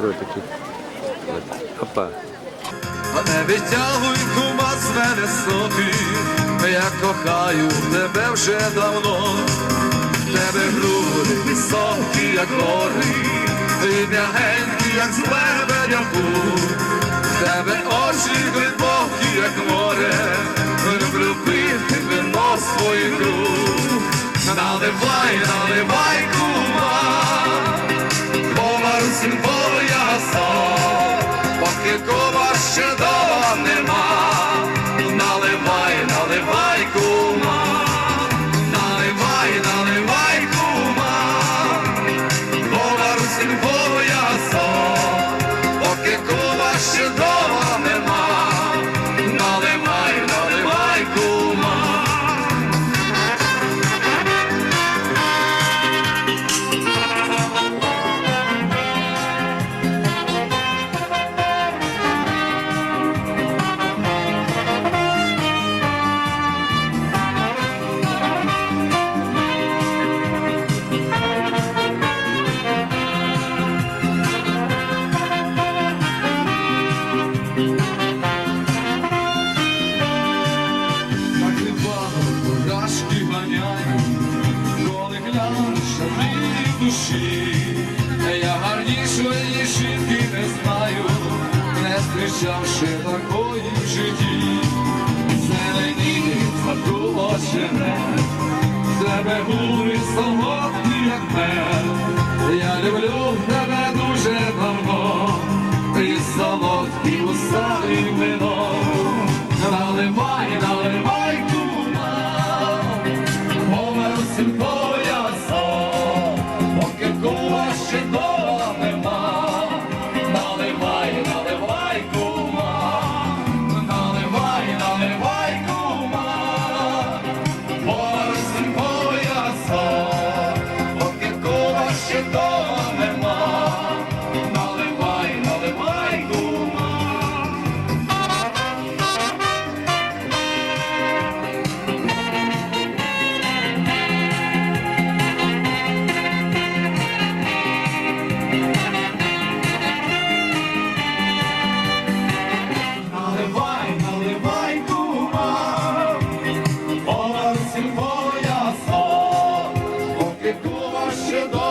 Десь такі. Опа. А не витягуй кума з мене соки, я кохаю тебе вже давно, тебе груди високі, як гори, і м'ягенькі, як з лебедя. В тебе очі глибокі, як море, люблю пити вино своїх рук. Наливай, наливай, такої в житті. Зеленіє навколо жене, в тебе гури солодкі, як мед. Я люблю тебе дуже давно, ти солодкий у старий вино. Кума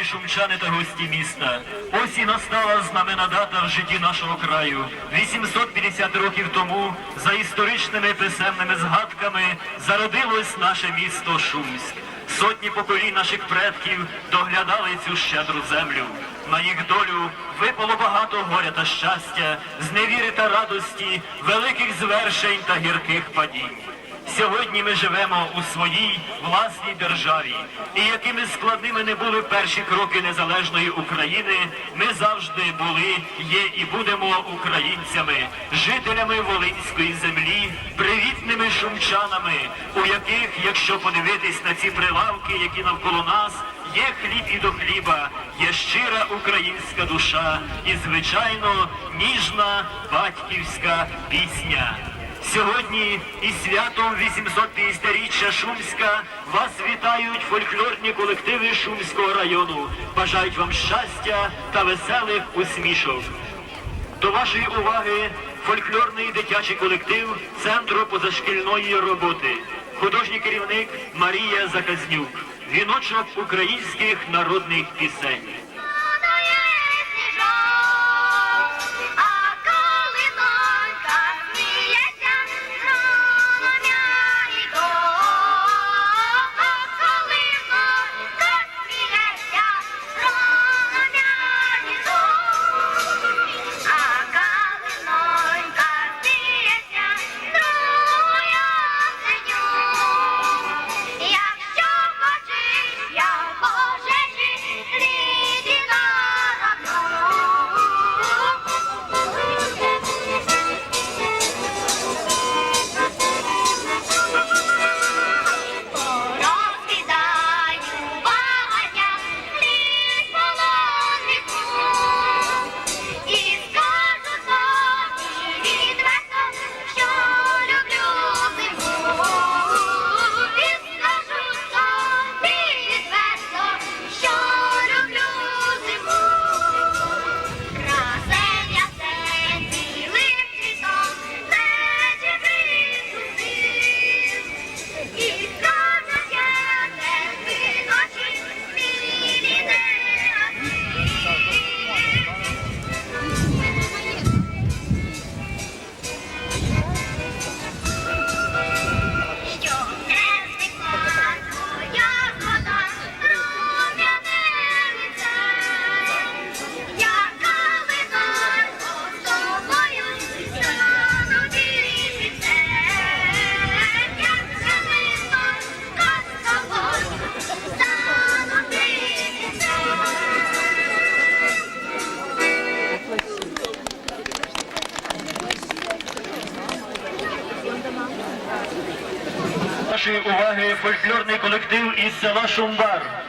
шановні шумчани та гості міста. Ось і настала знамена дата в житті нашого краю. 850 років тому, за історичними писемними згадками, зародилось наше місто Шумськ. Сотні поколінь наших предків доглядали цю щедру землю. На їх долю випало багато горя та щастя, зневіри та радості, великих звершень та гірких падінь. Сьогодні ми живемо у своїй власній державі, і якими складними не були перші кроки незалежної України, ми завжди були, є і будемо українцями, жителями Волинської землі, привітними шумчанами, у яких, якщо подивитись на ці прилавки, які навколо нас, є хліб і до хліба, є щира українська душа і, звичайно, ніжна батьківська пісня. Сьогодні із святом 850-річчя Шумська вас вітають фольклорні колективи Шумського району. Бажають вам щастя та веселих усмішок. До вашої уваги фольклорний дитячий колектив Центру позашкільної роботи. Художній керівник Марія Заказнюк. Віночок українських народних пісень. Колектив із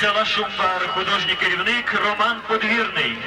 села Шумбар, художній керівник Роман Подвірний.